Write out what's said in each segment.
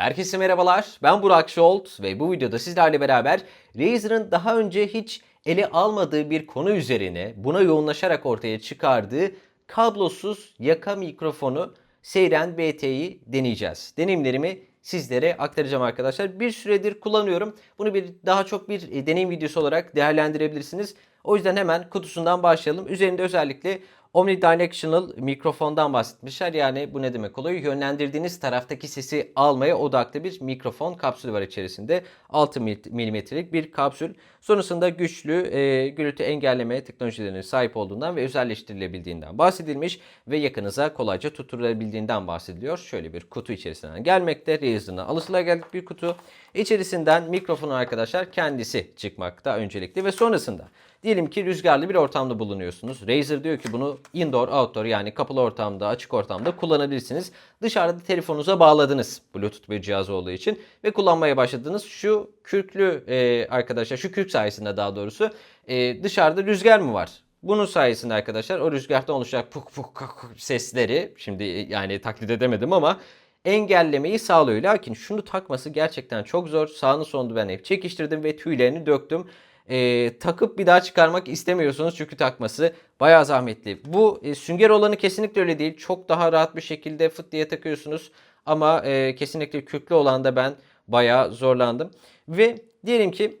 Herkese merhabalar. Ben Burak Şolt ve bu videoda sizlerle beraber Razer'ın daha önce hiç ele almadığı bir konu üzerine buna yoğunlaşarak ortaya çıkardığı kablosuz yaka mikrofonu Seyren BT'yi deneyeceğiz. Deneyimlerimi sizlere aktaracağım arkadaşlar. Bir süredir kullanıyorum. Bunu bir daha çok bir e, deneyim videosu olarak değerlendirebilirsiniz. O yüzden hemen kutusundan başlayalım. Üzerinde özellikle Omnidirectional mikrofondan bahsetmişler. Yani bu ne demek oluyor? Yönlendirdiğiniz taraftaki sesi almaya odaklı bir mikrofon kapsülü var içerisinde. 6 milimetrelik bir kapsül. Sonrasında güçlü e, gürültü engelleme teknolojilerine sahip olduğundan ve özelleştirilebildiğinden bahsedilmiş ve yakınıza kolayca tutturulabildiğinden bahsediliyor. Şöyle bir kutu içerisinden gelmekte. Razer'ın alışılageldik bir kutu. İçerisinden mikrofon arkadaşlar kendisi çıkmakta öncelikli ve sonrasında Diyelim ki rüzgarlı bir ortamda bulunuyorsunuz. Razer diyor ki bunu indoor, outdoor yani kapalı ortamda, açık ortamda kullanabilirsiniz. Dışarıda telefonunuza bağladınız Bluetooth bir cihaz olduğu için ve kullanmaya başladınız. Şu kürklü e, arkadaşlar, şu kürk sayesinde daha doğrusu e, dışarıda rüzgar mı var? Bunun sayesinde arkadaşlar o rüzgardan oluşacak puk puk puk sesleri şimdi yani taklit edemedim ama engellemeyi sağlıyor. Lakin şunu takması gerçekten çok zor. Sağını sonunu ben hep çekiştirdim ve tüylerini döktüm e, takıp bir daha çıkarmak istemiyorsunuz çünkü takması bayağı zahmetli. Bu e, sünger olanı kesinlikle öyle değil. Çok daha rahat bir şekilde fıt diye takıyorsunuz. Ama e, kesinlikle köklü olan da ben bayağı zorlandım. Ve diyelim ki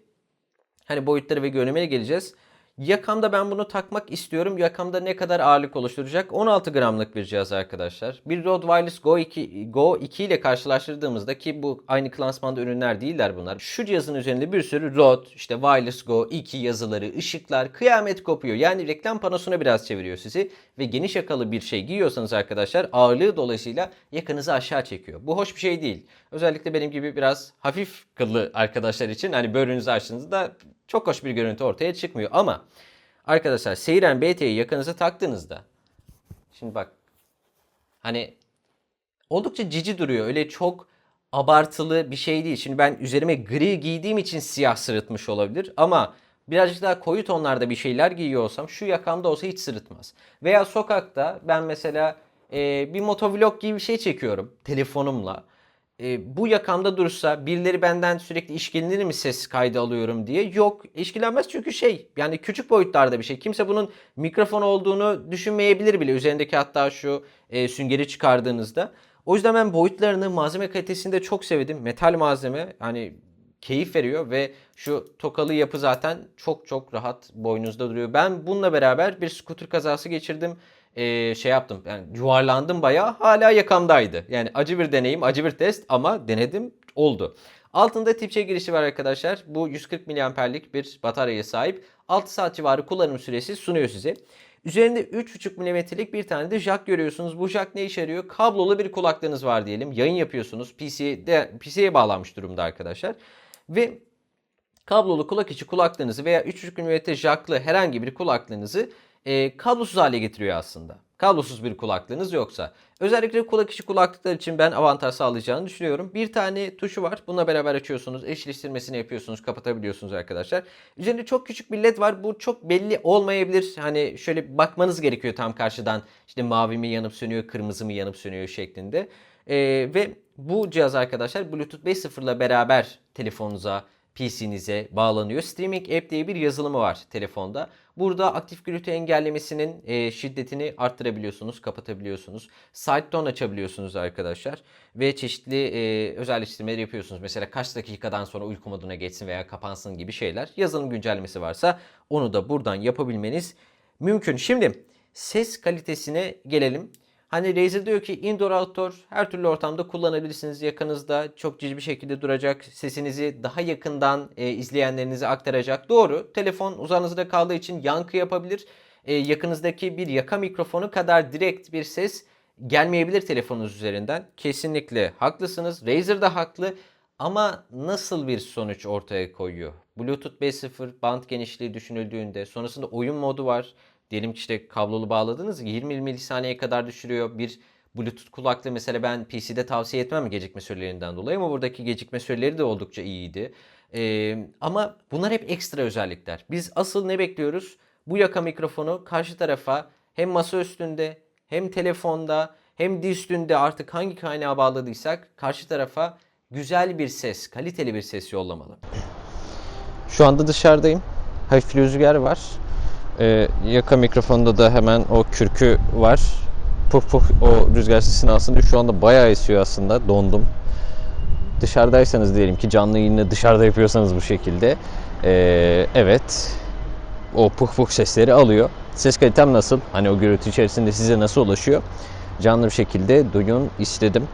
hani boyutları ve görünümüne geleceğiz. Yakamda ben bunu takmak istiyorum. Yakamda ne kadar ağırlık oluşturacak? 16 gramlık bir cihaz arkadaşlar. Bir Rode Wireless Go 2, Go 2 ile karşılaştırdığımızda ki bu aynı klasmanda ürünler değiller bunlar. Şu cihazın üzerinde bir sürü Rode, işte Wireless Go 2 yazıları, ışıklar, kıyamet kopuyor. Yani reklam panosuna biraz çeviriyor sizi. Ve geniş yakalı bir şey giyiyorsanız arkadaşlar ağırlığı dolayısıyla yakanızı aşağı çekiyor. Bu hoş bir şey değil. Özellikle benim gibi biraz hafif kıllı arkadaşlar için hani böğrünüzü açtığınızda çok hoş bir görüntü ortaya çıkmıyor. Ama arkadaşlar Seyren BT'yi yakınıza taktığınızda şimdi bak hani oldukça cici duruyor. Öyle çok abartılı bir şey değil. Şimdi ben üzerime gri giydiğim için siyah sırıtmış olabilir ama birazcık daha koyu tonlarda bir şeyler giyiyor olsam şu yakamda olsa hiç sırıtmaz. Veya sokakta ben mesela e, bir motovlog gibi bir şey çekiyorum telefonumla e, bu yakamda dursa birileri benden sürekli işkilenir mi ses kaydı alıyorum diye. Yok işkilenmez çünkü şey yani küçük boyutlarda bir şey. Kimse bunun mikrofon olduğunu düşünmeyebilir bile üzerindeki hatta şu e, süngeri çıkardığınızda. O yüzden ben boyutlarını malzeme kalitesini de çok sevdim. Metal malzeme hani keyif veriyor ve şu tokalı yapı zaten çok çok rahat boynunuzda duruyor. Ben bununla beraber bir scooter kazası geçirdim e, şey yaptım. Yani yuvarlandım bayağı hala yakamdaydı. Yani acı bir deneyim, acı bir test ama denedim oldu. Altında tip C girişi var arkadaşlar. Bu 140 miliamperlik bir bataryaya sahip. 6 saat civarı kullanım süresi sunuyor size. Üzerinde 3.5 milimetrelik bir tane de jack görüyorsunuz. Bu jack ne işe yarıyor? Kablolu bir kulaklığınız var diyelim. Yayın yapıyorsunuz. PC'ye, PC'ye bağlanmış durumda arkadaşlar. Ve kablolu kulak içi kulaklığınızı veya 3.5 mm jacklı herhangi bir kulaklığınızı e, kablosuz hale getiriyor aslında. Kablosuz bir kulaklığınız yoksa. Özellikle kulak içi kulaklıklar için ben avantaj sağlayacağını düşünüyorum. Bir tane tuşu var. Bununla beraber açıyorsunuz. Eşleştirmesini yapıyorsunuz. Kapatabiliyorsunuz arkadaşlar. Üzerinde çok küçük bir led var. Bu çok belli olmayabilir. Hani şöyle bakmanız gerekiyor tam karşıdan. İşte mavi mi yanıp sönüyor, kırmızı mı yanıp sönüyor şeklinde. Ee, ve bu cihaz arkadaşlar Bluetooth 5.0 ile beraber telefonunuza PC'nize bağlanıyor. Streaming App diye bir yazılımı var telefonda. Burada aktif gürültü engellemesinin e, şiddetini arttırabiliyorsunuz, kapatabiliyorsunuz. Side tone açabiliyorsunuz arkadaşlar. Ve çeşitli e, özelleştirmeler yapıyorsunuz. Mesela kaç dakikadan sonra uyku moduna geçsin veya kapansın gibi şeyler. Yazılım güncellemesi varsa onu da buradan yapabilmeniz mümkün. Şimdi ses kalitesine gelelim. Hani Razer diyor ki indoor outdoor her türlü ortamda kullanabilirsiniz. Yakınızda çok cici bir şekilde duracak. Sesinizi daha yakından e, izleyenlerinize aktaracak. Doğru. Telefon uzağınızda kaldığı için yankı yapabilir. E, yakınızdaki bir yaka mikrofonu kadar direkt bir ses gelmeyebilir telefonunuz üzerinden. Kesinlikle haklısınız. Razer da haklı. Ama nasıl bir sonuç ortaya koyuyor? Bluetooth 5.0 band genişliği düşünüldüğünde sonrasında oyun modu var. Diyelim ki işte kablolu bağladınız 20 milisaniyeye kadar düşürüyor. Bir Bluetooth kulaklığı mesela ben PC'de tavsiye etmem gecikme sürelerinden dolayı ama buradaki gecikme süreleri de oldukça iyiydi. Ee, ama bunlar hep ekstra özellikler. Biz asıl ne bekliyoruz? Bu yaka mikrofonu karşı tarafa hem masa üstünde hem telefonda hem diz üstünde artık hangi kaynağa bağladıysak karşı tarafa güzel bir ses, kaliteli bir ses yollamalı. Şu anda dışarıdayım. Hafif rüzgar var. Ee, yaka mikrofonda da hemen o kürkü var. Puf puf o rüzgar sesini aslında şu anda bayağı esiyor aslında. Dondum. Dışarıdaysanız diyelim ki canlı yayını dışarıda yapıyorsanız bu şekilde. ee, evet. O puf puf sesleri alıyor. Ses kalitem nasıl? Hani o gürültü içerisinde size nasıl ulaşıyor? Canlı bir şekilde duyun istedim.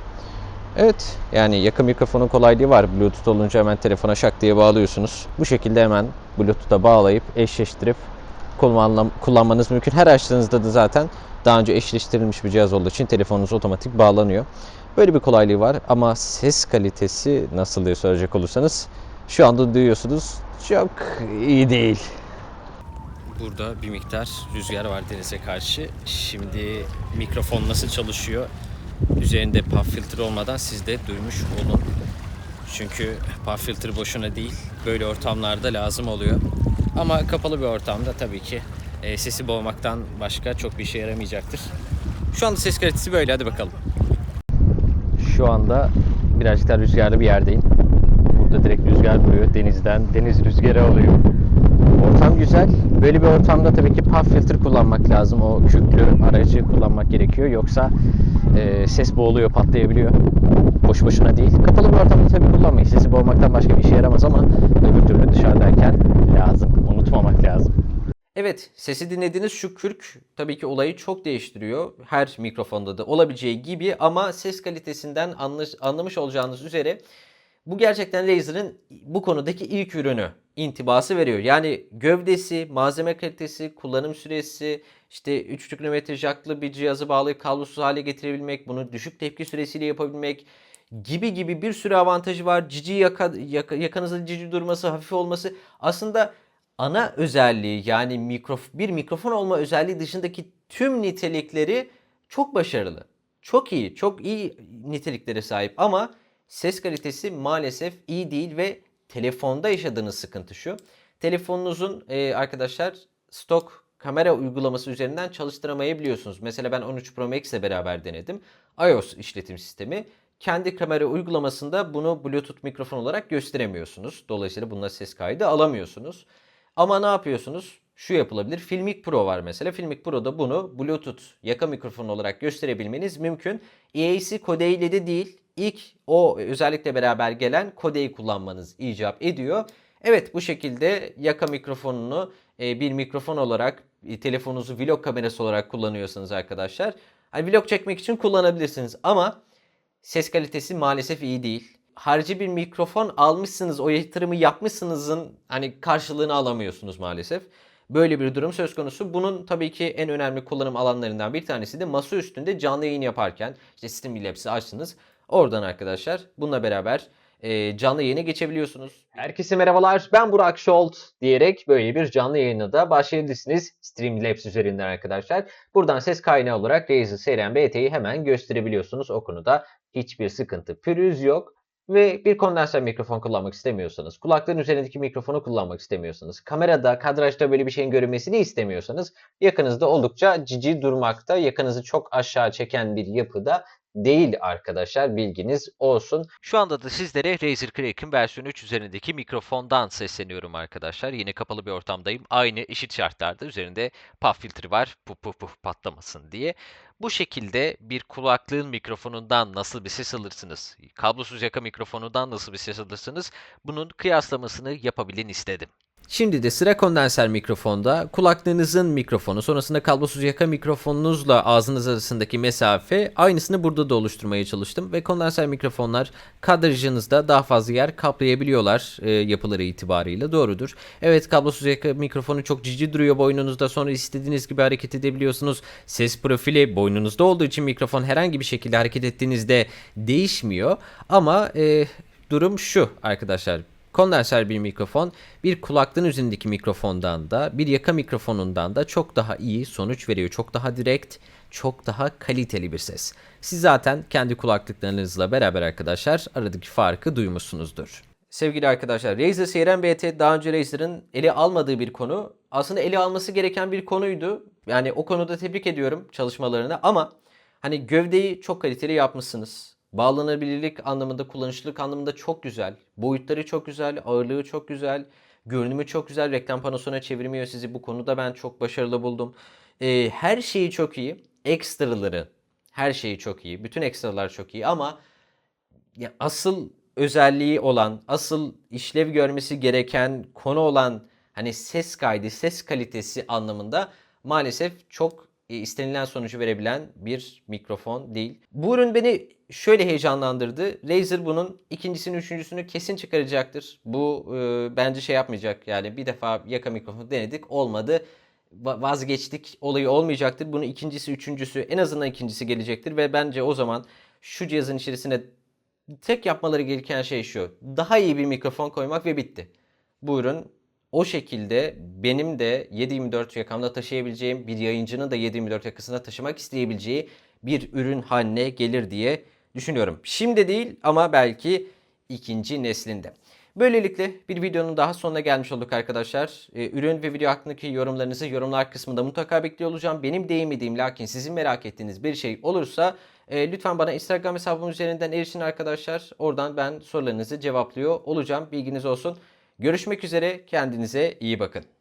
Evet yani yakın mikrofonun kolaylığı var. Bluetooth olunca hemen telefona şak diye bağlıyorsunuz. Bu şekilde hemen Bluetooth'a bağlayıp eşleştirip kullanma- kullanmanız mümkün. Her açtığınızda da zaten daha önce eşleştirilmiş bir cihaz olduğu için telefonunuz otomatik bağlanıyor. Böyle bir kolaylığı var ama ses kalitesi nasıl diye soracak olursanız şu anda duyuyorsunuz çok iyi değil. Burada bir miktar rüzgar var denize karşı. Şimdi mikrofon nasıl çalışıyor? Üzerinde puff filtre olmadan siz de duymuş olun. Çünkü puff filtre boşuna değil. Böyle ortamlarda lazım oluyor. Ama kapalı bir ortamda tabii ki e, sesi boğmaktan başka çok bir işe yaramayacaktır. Şu anda ses kalitesi böyle hadi bakalım. Şu anda birazcık daha rüzgarlı bir yerdeyim. Burada direkt rüzgar vuruyor denizden. Deniz rüzgarı alıyor. Ortam güzel. Böyle bir ortamda tabii ki puff filter kullanmak lazım. O küklü aracı kullanmak gerekiyor. Yoksa e, ses boğuluyor, patlayabiliyor. Boş boşuna değil. Kapalı bir ortamda tabii kullanmayın. Sesi boğmaktan başka bir işe yaramaz ama öbür türlü dışarıdayken lazım. Unutmamak lazım. Evet, sesi dinlediğiniz şu kürk tabii ki olayı çok değiştiriyor. Her mikrofonda da olabileceği gibi ama ses kalitesinden anlamış olacağınız üzere bu gerçekten Razer'ın bu konudaki ilk ürünü intibası veriyor. Yani gövdesi, malzeme kalitesi, kullanım süresi, işte 3 kilometre jacklı bir cihazı bağlayıp kablosuz hale getirebilmek, bunu düşük tepki süresiyle yapabilmek gibi gibi bir sürü avantajı var. Cici yaka, yaka, yakanızın cici durması, hafif olması aslında ana özelliği yani mikrof bir mikrofon olma özelliği dışındaki tüm nitelikleri çok başarılı. Çok iyi, çok iyi niteliklere sahip ama ses kalitesi maalesef iyi değil ve telefonda yaşadığınız sıkıntı şu. Telefonunuzun e, arkadaşlar stok kamera uygulaması üzerinden çalıştıramayabiliyorsunuz. Mesela ben 13 Pro Max ile beraber denedim. iOS işletim sistemi kendi kamera uygulamasında bunu Bluetooth mikrofon olarak gösteremiyorsunuz. Dolayısıyla bununla ses kaydı alamıyorsunuz. Ama ne yapıyorsunuz? Şu yapılabilir. Filmic Pro var mesela. Filmic Pro'da bunu Bluetooth yaka mikrofon olarak gösterebilmeniz mümkün. EAC kodeyle de değil. İlk o özellikle beraber gelen kodeyi kullanmanız icap ediyor. Evet bu şekilde yaka mikrofonunu e, bir mikrofon olarak e, telefonunuzu vlog kamerası olarak kullanıyorsanız arkadaşlar. Hani vlog çekmek için kullanabilirsiniz ama ses kalitesi maalesef iyi değil. Harici bir mikrofon almışsınız, o yatırımı yapmışsınızın hani karşılığını alamıyorsunuz maalesef. Böyle bir durum söz konusu. Bunun tabii ki en önemli kullanım alanlarından bir tanesi de masa üstünde canlı yayın yaparken işte Streamlabs'i açtınız. Oradan arkadaşlar bununla beraber e, canlı yayına geçebiliyorsunuz. Herkese merhabalar ben Burak Şolt diyerek böyle bir canlı yayına da başlayabilirsiniz Streamlabs üzerinden arkadaşlar. Buradan ses kaynağı olarak Razer Seren BT'yi hemen gösterebiliyorsunuz. O konuda hiçbir sıkıntı pürüz yok. Ve bir kondenser mikrofon kullanmak istemiyorsanız, kulakların üzerindeki mikrofonu kullanmak istemiyorsanız, kamerada, kadrajda böyle bir şeyin görünmesini istemiyorsanız, yakınızda oldukça cici durmakta, yakınızı çok aşağı çeken bir yapıda değil arkadaşlar bilginiz olsun. Şu anda da sizlere Razer Kraken versiyon 3 üzerindeki mikrofondan sesleniyorum arkadaşlar. Yine kapalı bir ortamdayım. Aynı eşit şartlarda üzerinde puff filtre var. Puf puf puf patlamasın diye. Bu şekilde bir kulaklığın mikrofonundan nasıl bir ses alırsınız? Kablosuz yaka mikrofonundan nasıl bir ses alırsınız? Bunun kıyaslamasını yapabilin istedim. Şimdi de sıra kondenser mikrofonda kulaklığınızın mikrofonu sonrasında kablosuz yaka mikrofonunuzla ağzınız arasındaki mesafe aynısını burada da oluşturmaya çalıştım ve kondenser mikrofonlar kadrajınızda daha fazla yer kaplayabiliyorlar e, yapıları itibarıyla doğrudur. Evet kablosuz yaka mikrofonu çok cici duruyor boynunuzda sonra istediğiniz gibi hareket edebiliyorsunuz. Ses profili boynunuzda olduğu için mikrofon herhangi bir şekilde hareket ettiğinizde değişmiyor ama e, durum şu arkadaşlar. Kondenser bir mikrofon bir kulaklığın üzerindeki mikrofondan da bir yaka mikrofonundan da çok daha iyi sonuç veriyor. Çok daha direkt, çok daha kaliteli bir ses. Siz zaten kendi kulaklıklarınızla beraber arkadaşlar aradaki farkı duymuşsunuzdur. Sevgili arkadaşlar, Razer Seyren BT daha önce Razer'ın ele almadığı bir konu. Aslında ele alması gereken bir konuydu. Yani o konuda tebrik ediyorum çalışmalarını ama hani gövdeyi çok kaliteli yapmışsınız. Bağlanabilirlik anlamında, kullanışlılık anlamında çok güzel. Boyutları çok güzel, ağırlığı çok güzel. Görünümü çok güzel. Reklam panosuna çevirmiyor sizi. Bu konuda ben çok başarılı buldum. Ee, her şeyi çok iyi. Ekstraları, her şeyi çok iyi. Bütün ekstralar çok iyi ama ya asıl özelliği olan, asıl işlev görmesi gereken konu olan hani ses kaydı, ses kalitesi anlamında maalesef çok e, istenilen sonucu verebilen bir mikrofon değil. Bu ürün beni şöyle heyecanlandırdı. Razer bunun ikincisini, üçüncüsünü kesin çıkaracaktır. Bu e, bence şey yapmayacak. Yani bir defa yaka mikrofonu denedik, olmadı. Va- Vazgeçtik olayı olmayacaktır. Bunun ikincisi, üçüncüsü en azından ikincisi gelecektir ve bence o zaman şu cihazın içerisine tek yapmaları gereken şey şu. Daha iyi bir mikrofon koymak ve bitti. Bu ürün o şekilde benim de 7/24 yakamda taşıyabileceğim, bir yayıncının da 7/24 yakasına taşımak isteyebileceği bir ürün haline gelir diye düşünüyorum. Şimdi değil ama belki ikinci neslinde. Böylelikle bir videonun daha sonuna gelmiş olduk arkadaşlar. Ee, ürün ve video hakkındaki yorumlarınızı yorumlar kısmında mutlaka bekliyor olacağım. Benim değinmediğim lakin sizin merak ettiğiniz bir şey olursa e, lütfen bana Instagram hesabım üzerinden erişin arkadaşlar. Oradan ben sorularınızı cevaplıyor olacağım. Bilginiz olsun. Görüşmek üzere. Kendinize iyi bakın.